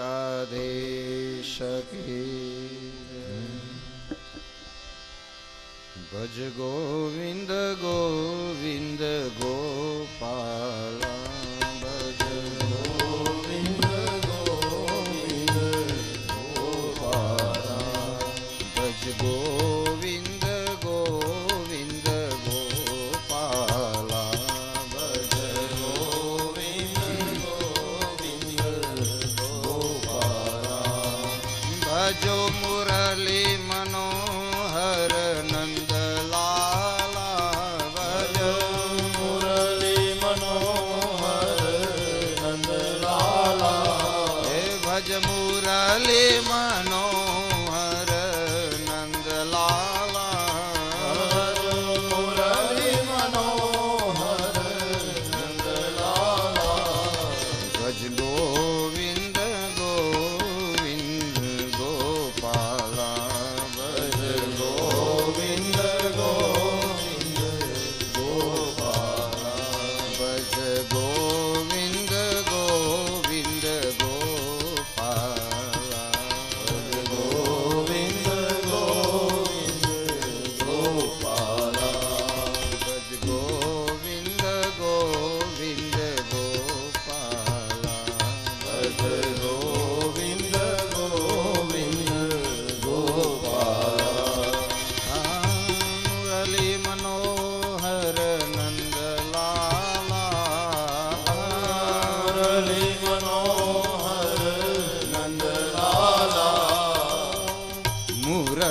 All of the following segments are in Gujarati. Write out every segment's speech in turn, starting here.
देशे भज गोविन्द गोविन्द गो જો મુરલી મનો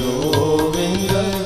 Govinda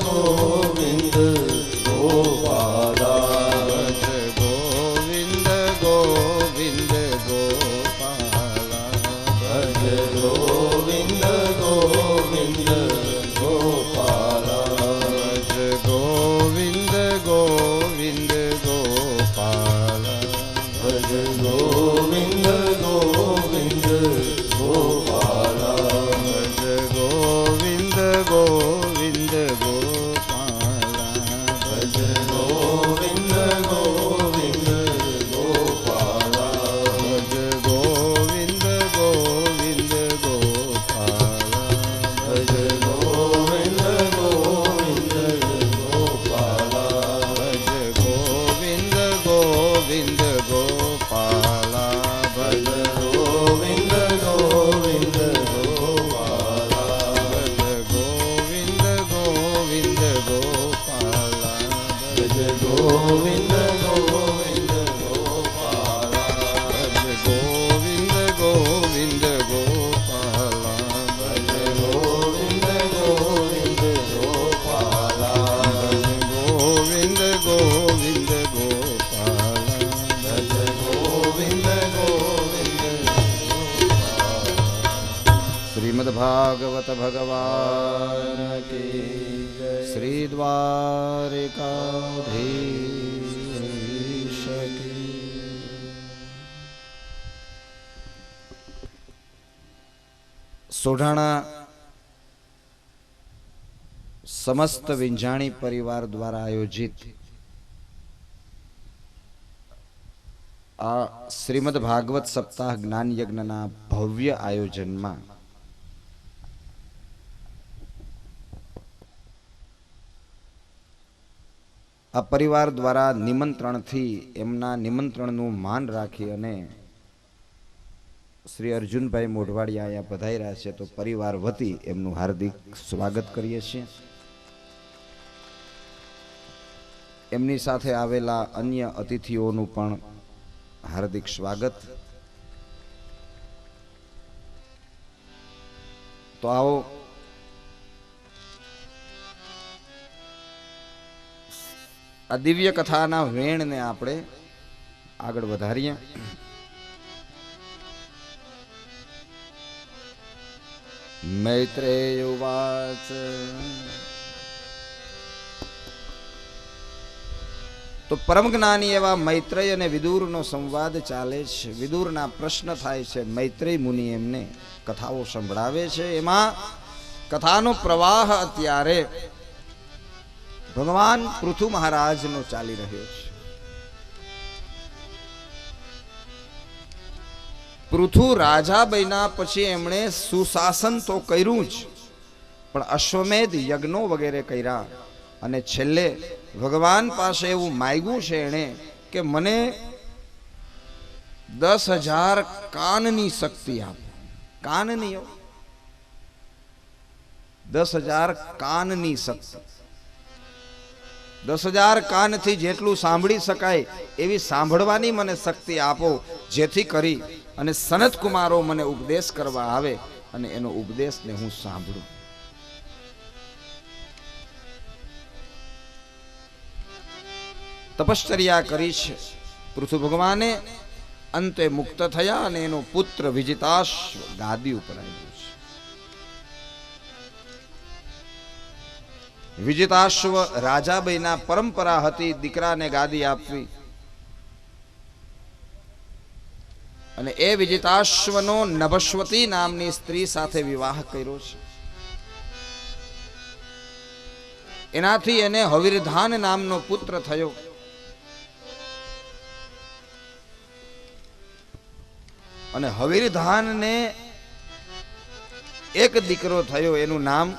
ભાગવત ભગવાન શ્રી દ્વારિકાધીશ સોઢાણા સમસ્ત વિંજાણી પરિવાર દ્વારા આયોજિત આ શ્રીમદ ભાગવત સપ્તાહ જ્ઞાન યજ્ઞના ભવ્ય આયોજનમાં આ પરિવાર દ્વારા નિમંત્રણથી એમના નિમંત્રણનું માન રાખી અને શ્રી અર્જુનભાઈ મોઢવાડિયા અહીંયા પધારી રહ્યા છે, તો પરિવાર વતી એમનું હાર્દિક સ્વાગત કરીએ છીએ. એમની સાથે આવેલા અન્ય અતિથિઓનું પણ હાર્દિક સ્વાગત. તો આવો આ દિવ્ય કથાના વેણને આપણે આગળ વધારીએ. મૈત્રેયુવાચ તો પરમ જ્ઞાની એવા મૈત્રેય અને વિદુરનો સંવાદ ચાલે છે. વિદુરના પ્રશ્ન થાય છે. મૈત્રેય મુનિ એમને કથાઓ સંભળાવે છે. એમાં કથાનો પ્રવાહ અત્યારે ભગવાન પૃથુ મહારાજનો ચાલી રહ્યો છે. પૃથુ રાજા પછી એમણે સુશાસન તો કર્યું જ, પણ અશ્વમેધ યજ્ઞો વગેરે કર્યા અને છેલ્લે ભગવાન પાસે એવું માગ્યું છે એણે કે મને દસ હજાર કાનની શક્તિ આપો. કાનની દસ હજાર કાનની શક્તિ. દસ હજાર કાનથી જેટલું સાંભળી શકાય એવી સાંભળવાની મને શક્તિ આપો, જેથી કરી અને સનત કુમારો મને ઉપદેશ કરવા આવે અને એનો ઉપદેશને હું સાંભળું. તપશ્ચર્યા કરી છે ભગવાને અંતે મુક્ત થયા અને એનો પુત્ર વિજિતાશ્વ ગાદી ઉપર આવ્યો. વિજિતાશ્વ રાજાબાઈના પરંપરા હતી, દીકરાને ગાદી આપવી. અને એ વિજેતાશ્વનો નભસ્વતી નામની સ્ત્રી સાથે વિવાહ કર્યો છે. એનાથી એને હવિરધાન નામનો પુત્ર થયો. અને હવિરધાનને એક દીકરો થયો, એનું નામ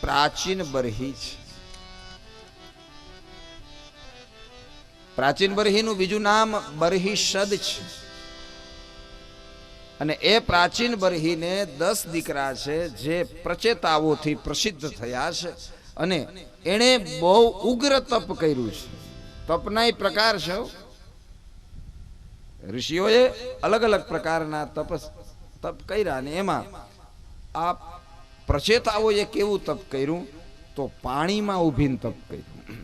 પ્રાચીન બરહી છે. પ્રાચીન બરહીનું બીજું નામ બરહીશદ છે. અને એ પ્રાચીન બરહીને દસ દીકરા છે જે પ્રચેતાઓથી પ્રસિદ્ધ થયા છે અને એણે બહુ ઉગ્ર તપ કર્યું છે. તપના પ્રકાર છે. ઋષિઓએ અલગ અલગ પ્રકારના તપ તપ કર્યા અને એમાં આ પ્રચેતાઓએ કેવું તપ કર્યું, તો પાણીમાં ઊભીને તપ કર્યું.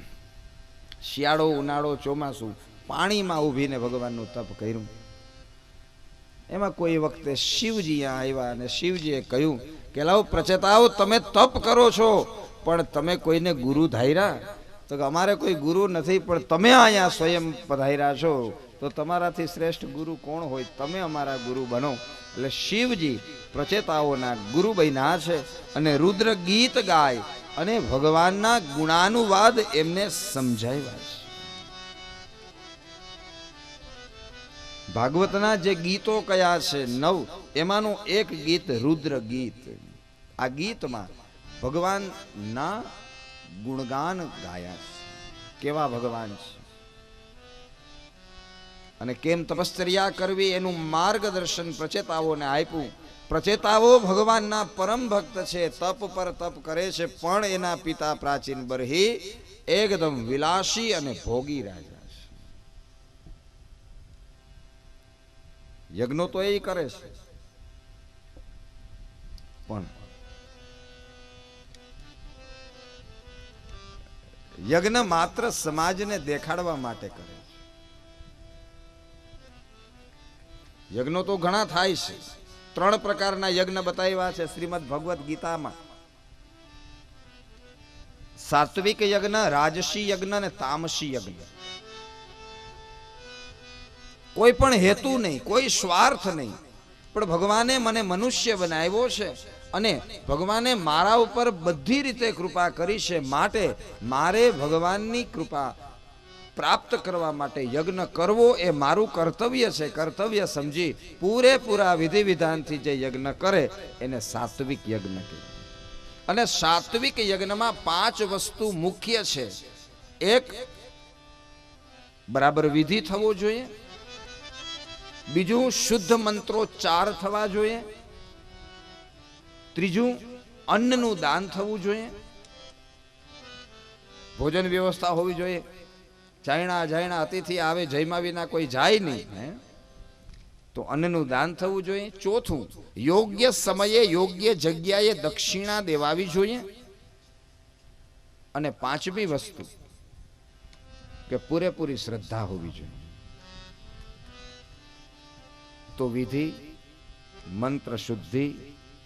શિયાળો, ઉનાળો, ચોમાસું, પાણીમાં ઊભીને ભગવાનનું તપ કર્યું. એમાં કોઈ વખતે શિવજી આવ્યા અને શિવજીએ કહ્યું કે, લાવ પ્રચેતાઓ, તમે તપ કરો છો, પણ તમે કોઈને ગુરુ ધાર્યા? તો અમારે કોઈ ગુરુ નથી, પણ તમે અહીંયા સ્વયં પધાર્યા છો. તો તમારાથી શ્રેષ્ઠ ગુરુ કોણ હોય? તમે અમારા ગુરુ બનો. એટલે શિવજી પ્રચેતાઓના ગુરુ બન્યા છે અને રુદ્ર ગીત ગાય અને ભગવાનના ગુણાનુવાદ એમને સમજાવ્યા છે. ભાગવતના જે ગીતો કયા છે નવ, એમાંનું એક ગીત રુદ્ર ગીત. આ ગીતમાં ભગવાનના ગુણગાન ગાયા છે. કેવા ભગવાન છે? અને કેમ તપશ્ચર્યા કરવી એનું માર્ગદર્શન પ્રચેતાઓને આપ્યું. પ્રચેતાઓ ભગવાનના પરમ ભક્ત છે, તપ પર તપ કરે છે, પણ એના પિતા પ્રાચીન બરહી એકદમ વિલાસી અને ભોગી રાજા છે. યજ્ઞો તો એ કરે છે. પણ યજ્ઞ માત્ર સમાજને દેખાડવા માટે કરે છે. યજ્ઞો તો ઘણા થાય છે. ત્રણ પ્રકારના યજ્ઞ બતાવ્યા છે શ્રીમદ ભગવદ્ ગીતામાં. સાત્વિક યજ્ઞ, રાજસી યજ્ઞ અને તામસી યજ્ઞ. કોઈ પણ હેતુ નહીં, કોઈ સ્વાર્થ નહીં, પણ ભગવાને મને મનુષ્ય બનાવ્યો છે અને ભગવાને મારા ઉપર બધી રીતે કૃપા કરી છે. માટે મારે ભગવાનની કૃપા પ્રાપ્ત કરવા માટે યજ્ઞ કરવો એ મારું કર્તવ્ય છે. કર્તવ્ય સમજી પૂરેપૂરા વિધિ વિધાનથી જે યજ્ઞ કરે એને સાત્વિક યજ્ઞ કહે અને સાત્વિક યજ્ઞમાં પાંચ વસ્તુ મુખ્ય છે. એક, બરાબર વિધિ થવો જોઈએ. બીજું, શુદ્ધ મંત્રોચ્ચાર થવા જોઈએ. ત્રીજું, અન્નનું દાન થવું જોઈએ. ભોજન વ્યવસ્થા હોવી જોઈએ. જાયણા અજાયણા અતિથિ આવે, જયમા વિના કોઈ જાય નહીં તો અન્નનું દાન થવું જોઈએ. ચોથું, યોગ્ય સમયે યોગ્ય જગ્યાએ દક્ષિણા દેવાવી જોઈએ. અને પાંચમી વસ્તુ, કે પૂરેપૂરી શ્રદ્ધા હોવી જોઈએ. તો વિધિ, મંત્ર શુદ્ધિ,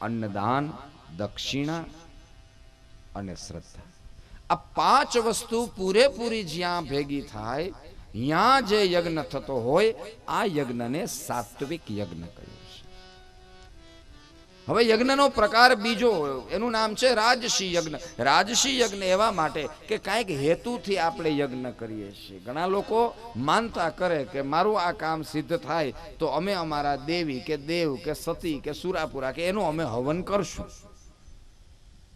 અન્નદાન, દક્ષિણા અને શ્રદ્ધા. આ પાંચ વસ્તુ પૂરેપૂરી જ્યાં ભેગી થાય, ત્યાં જે યજ્ઞ થતો હોય, આ યજ્ઞને સાત્વિક યજ્ઞ કહ્યું છે. હવે યજ્ઞનો પ્રકાર બીજો, એનું નામ છે રાજસી યજ્ઞ. રાજસી યજ્ઞ એવા માટે કે કાંઈક હેતુથી આપણે યજ્ઞ કરીએ છીએ. ઘણા લોકો માનતા કરે કે મારું આ કામ સિદ્ધ થાય તો અમે અમારા દેવી કે દેવ કે સતી કે સુરાપુરા કે એનું અમે હવન કરશું.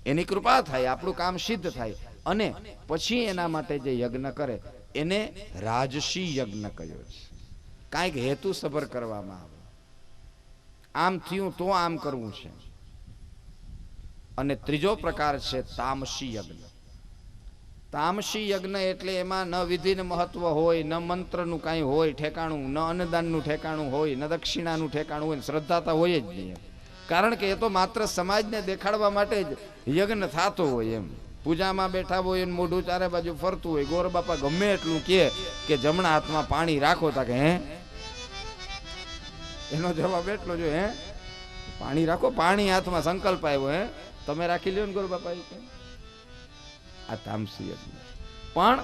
એની કૃપા થાય, આપણું કામ સિદ્ધ થાય. અને પછી એના માટે જે યજ્ઞ કરે, એને રાજસી યજ્ઞ કહ્યો છે. કાંઈક હેતુ સભર કરવામાં આવે. આમ થયું તો આમ કરવું છે. અને ત્રીજો પ્રકાર છે તામસી યજ્ઞ. તામસી યજ્ઞ એટલે એમાં ન વિધિને મહત્વ હોય, ન મંત્રનું કાંઈ હોય, ઠેકાણું, ન અન્નદાનનું ઠેકાણું હોય, ન દક્ષિણાનું ઠેકાણું હોય, શ્રદ્ધાતા હોય જ નહીં કારણ કે એ તો માત્ર સમાજને દેખાડવા માટે જ યજ્ઞ થતો હોય એમ. પૂજામાં બેઠા હોય ને મોઢું ચારે બાજુ ફરતું હોય. ગોર બાપા ગમે એટલું કહે કે જમણા હાથમાં પાણી રાખો તા કે હે? એનો જવાબ એટલો જો, હે? પાણી રાખો, પાણી હાથમાં સંકલ્પ આવ્યો, હે? તમે રાખી લ્યો ને ગોર બાપા આ તામસી પણ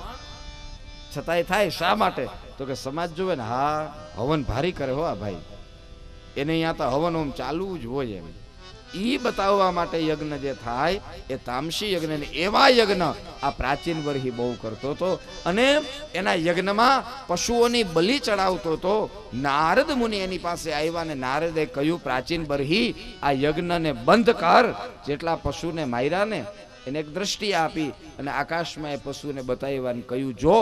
છતાંય થાય શા માટે? તો કે સમાજ જોવે ને, હા, હવન ભારી કરે હો આ ભાઈ. એને અહીંયા તો હવન ઓમ ચાલવું જ હોય એમ. ઈ બતાવવા માટે યજ્ઞ જે થાય, એ તામસી યજ્ઞ એવા યજ્ઞ આ પ્રાચીન વરહી બહુ કરતો હતો. અને એના યજ્ઞમાં પશુઓની બલિ ચડાવતો હતો. નારદ મુનિ એની પાસે આવ્યા ને નારદે કહ્યું, પ્રાચીન બરહી આ યજ્ઞને બંધ કર. જેટલા પશુને માર્યા ને, એને એક દ્રષ્ટિ આપી અને આકાશમાં એ પશુને બતાવ્યા કહ્યું, જો,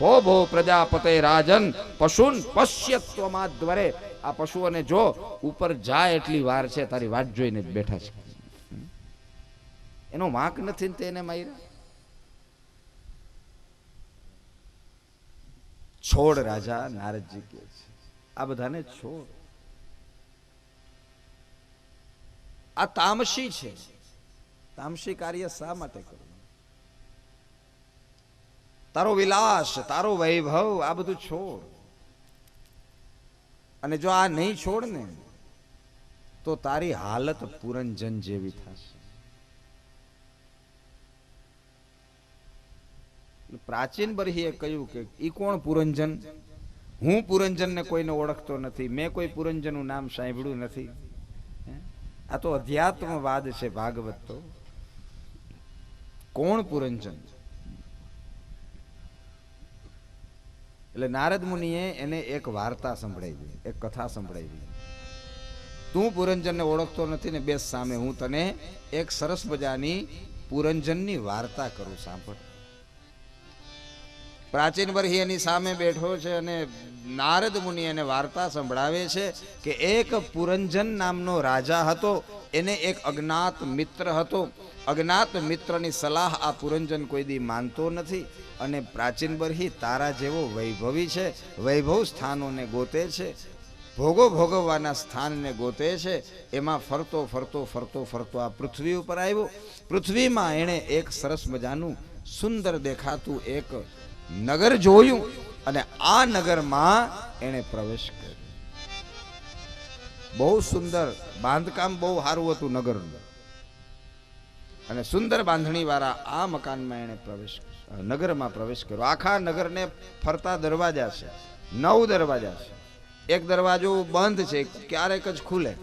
હો ભો પ્રજાપતે રાજન, પશુન પશ્યત્વમાં દ્વારે આ પશુઓને જો ઉપર જાય એટલી વાર છે, તારી વાત જોઈને જ બેઠા છે. એનો વાંક નથી ને તેને માર્યા? છોડ રાજા નારદજી કે છે. આ બધાને છોડ. આ તામસી છે. તામસી કાર્ય શા માટે કરવું? તારો વિલાસ, તારો વૈભવ, આ બધું છોડ. અને જો આ નહીં છોડ ને તો તારી હાલત પુરંજન જેવી થશે. પ્રાચીન બરહીએ કહ્યું કે ઈ કોણ પુરંજન? હું પુરંજનને કોઈને ઓળખતો નથી, મેં કોઈ પુરંજનનું નામ સાંભળ્યું નથી? આ તો અધ્યાત્મવાદ છે ભાગવત તો. કોણ પુરંજન? એટલે નારદ મુનિએ એને એક વાર્તા સંભળાવી, એક કથા સંભળાવી. તું પુરંજનને ઓળખતો નથી ને, બેસ સામે હું તને એક સરસ મજાની પુરંજનની વાર્તા કરું, સાંભળ. પ્રાચીન વર્ષી એની સામે બેઠો છે અને નારદ મુનિ એને વાર્તા સંભળાવે છે કે એક પુરંજન નામનો રાજા હતો. એને એક અજ્ઞાત મિત્ર હતો. અજ્ઞાત મિત્રની સલાહ આ પુરંજન કોઈ દી માનતો નથી અને પ્રાચીન બરહી તારા જેવો વૈભવી છે. વૈભવ સ્થાનોને ગોતે છે. ભોગો ભોગવવાના સ્થાનને ગોતે છે. એમાં ફરતો ફરતો ફરતો ફરતો આ પૃથ્વી ઉપર આવ્યો. પૃથ્વીમાં એણે એક સરસ મજાનું સુંદર દેખાતું એક નગર જોયું અને આ નગરમાં એણે પ્રવેશ કર્યો. બહુ સુંદર બાંધકામ બહુ સારું હતું નગરનું. અને સુંદર બાંધણી વાળા આ મકાનમાં એણે પ્રવેશ નગરમાં પ્રવેશ કર્યો. આખા નગરને ફરતા દરવાજા છે, નવ દરવાજા છે. એક દરવાજો બંધ છે, ક્યારેક જ ખુલે.